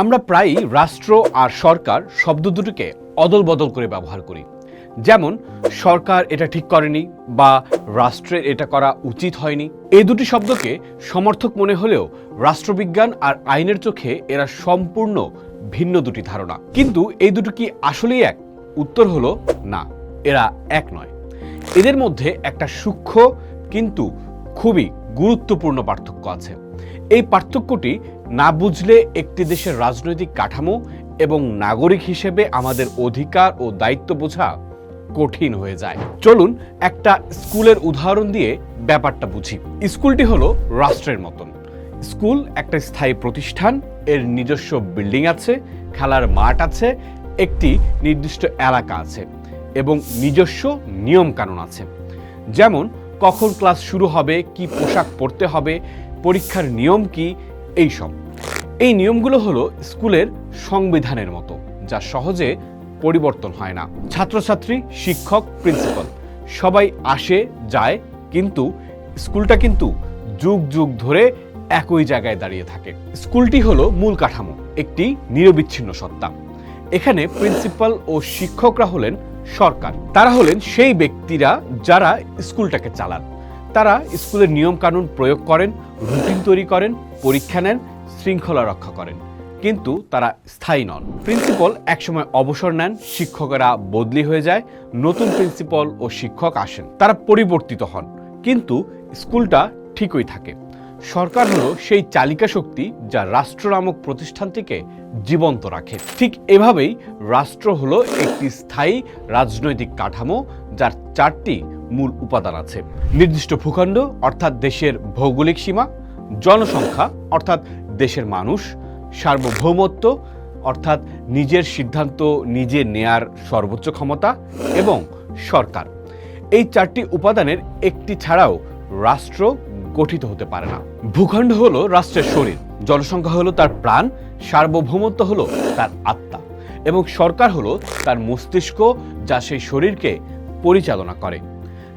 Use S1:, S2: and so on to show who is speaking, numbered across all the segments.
S1: আমরা প্রায়ই রাষ্ট্র আর সরকার শব্দ দুটোকে অদল বদল করে ব্যবহার করি। যেমন, সরকার এটা ঠিক করেনি বা রাষ্ট্রের এটা করা উচিত হয়নি। এই দুটি শব্দকে সমর্থক মনে হলেও রাষ্ট্রবিজ্ঞান আর আইনের চোখে এরা সম্পূর্ণ ভিন্ন দুটি ধারণা। কিন্তু এই দুটো কি আসলেই এক? উত্তর হলো না, এরা এক নয়। এদের মধ্যে একটা সূক্ষ্ম কিন্তু খুবই গুরুত্বপূর্ণ পার্থক্য আছে। এই পার্থক্যটি না বুঝলে একটি দেশের রাজনৈতিক কাঠামো এবং নাগরিক হিসেবে আমাদের অধিকার ও দায়িত্ব বোঝা কঠিন হয়ে যায়। চলুন একটা স্কুলের উদাহরণ দিয়ে ব্যাপারটা বুঝি। স্কুলটি হলো রাষ্ট্রের মতন। স্কুল একটা স্থায়ী প্রতিষ্ঠান, এর নিজস্ব বিল্ডিং আছে, খেলার মাঠ আছে, একটি নির্দিষ্ট এলাকা আছে এবং নিজস্ব নিয়ম কানুন আছে। যেমন, কখন ক্লাস শুরু হবে, কি পোশাক পরতে হবে, পরীক্ষার নিয়ম কি এই সব এই নিয়মগুলো হলো স্কুলের সংবিধানের মতো, যা সহজে পরিবর্তন হয় না। ছাত্রছাত্রী, শিক্ষক, প্রিন্সিপাল, সবাই আসে, যায়, কিন্তু স্কুলটা কিন্তু যুগ যুগ ধরে একই জায়গায় দাঁড়িয়ে থাকে। স্কুলটি হলো মূল কাঠামো, একটি নিরবিচ্ছিন্ন সত্তা। এখানে প্রিন্সিপাল ও শিক্ষকরা হলেন সরকার। তারা হলেন সেই ব্যক্তিরা যারা স্কুলটাকে চালান। তারা স্কুলের নিয়ম কানুন প্রয়োগ করেন, রুটিন তৈরি করেন, পরীক্ষা নেন, শৃঙ্খলা রক্ষা করেন। কিন্তু তারা স্থায়ী নন। প্রিন্সিপাল একসময় অবসর নেন, শিক্ষকেরা বদলি হয়ে যায়, নতুন প্রিন্সিপাল ও শিক্ষক আসেন। তারা পরিবর্তিত হন, কিন্তু স্কুলটা ঠিকই থাকে। সরকার হলো সেই চালিকা শক্তি যা রাষ্ট্র নামক প্রতিষ্ঠানটিকে জীবন্ত রাখে। ঠিক এভাবেই রাষ্ট্র হলো একটি স্থায়ী রাজনৈতিক কাঠামো, যার চারটি মূল উপাদান আছে। নির্দিষ্ট ভূখণ্ড, অর্থাৎ দেশের ভৌগোলিক সীমা, জনসংখ্যা, অর্থাৎ দেশের মানুষ, সার্বভৌমত্ব, অর্থাৎ নিজের সিদ্ধান্ত নিজে নেয়ার সর্বোচ্চ ক্ষমতা এবং সরকার। এই চারটি উপাদানের একটি ছাড়াও রাষ্ট্র গঠিত হতে পারে না। ভূখণ্ড হলো রাষ্ট্রের শরীর, জনসংখ্যা হলো তার প্রাণ, সার্বভৌমত্ব হলো তার আত্মা এবং সরকার হলো তার মস্তিষ্ক যা সেই শরীরকে পরিচালনা করে।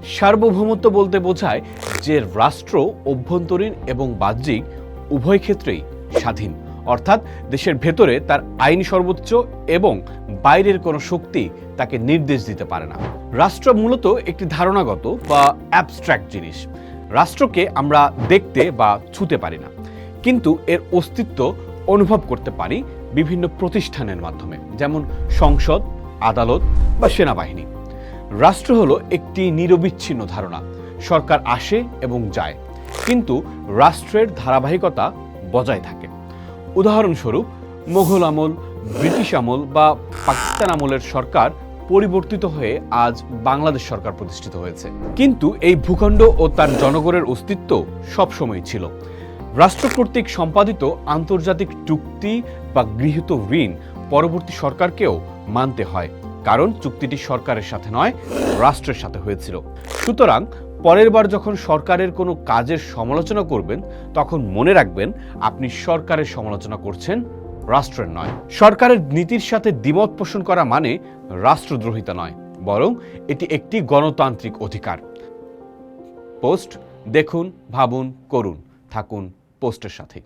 S1: সার্বভৌমত্ব বলতে বোঝায় যে রাষ্ট্র অভ্যন্তরীণ এবং বাহ্যিক উভয় ক্ষেত্রেই স্বাধীন। অর্থাৎ দেশের ভেতরে তার আইন সর্বোচ্চ এবং বাইরের কোনো শক্তি তাকে নির্দেশ দিতে পারে না। রাষ্ট্র মূলত একটি ধারণাগত বা অ্যাবস্ট্রাক্ট জিনিস। রাষ্ট্রকে আমরা দেখতে বা ছুতে পারি না। কিন্তু এর অস্তিত্ব অনুভব করতে পারি বিভিন্ন প্রতিষ্ঠানের মাধ্যমে, যেমন সংসদ, আদালত বা সেনাবাহিনী। রাষ্ট্র হলো একটি নিরবিচ্ছিন্ন ধারণা। সরকার আসে এবং যায়, কিন্তু রাষ্ট্রের ধারাবাহিকতা বজায় থাকে। উদাহরণস্বরূপ, মোঘল আমল, ব্রিটিশ আমল বা পাকিস্তান আমলের সরকার পরিবর্তিত হয়ে আজ বাংলাদেশ সরকার প্রতিষ্ঠিত হয়েছে। কিন্তু এই ভূখণ্ড ও তার জনগণের অস্তিত্ব সবসময় ছিল। রাষ্ট্র কর্তৃক সম্পাদিত আন্তর্জাতিক চুক্তি বা গৃহীত ঋণ পরবর্তী সরকারকেও মানতে হয়। কারণ চুক্তিটি সরকারের সাথে নয়, রাষ্ট্রের সাথে হয়েছিল। সুতরাং পরের বার যখন সরকারের কোনো কাজের সমালোচনা করবেন, তখন মনে রাখবেন আপনি সরকারের সমালোচনা করছেন, রাষ্ট্রের নয়। সরকারের নীতির সাথে দ্বিমত পোষণ করা মানে রাষ্ট্রদ্রোহিতা নয়, বরং এটি একটি গণতান্ত্রিক অধিকার। পোস্ট দেখুন, ভাবুন, করুন, থাকুন পোস্টের সাথে।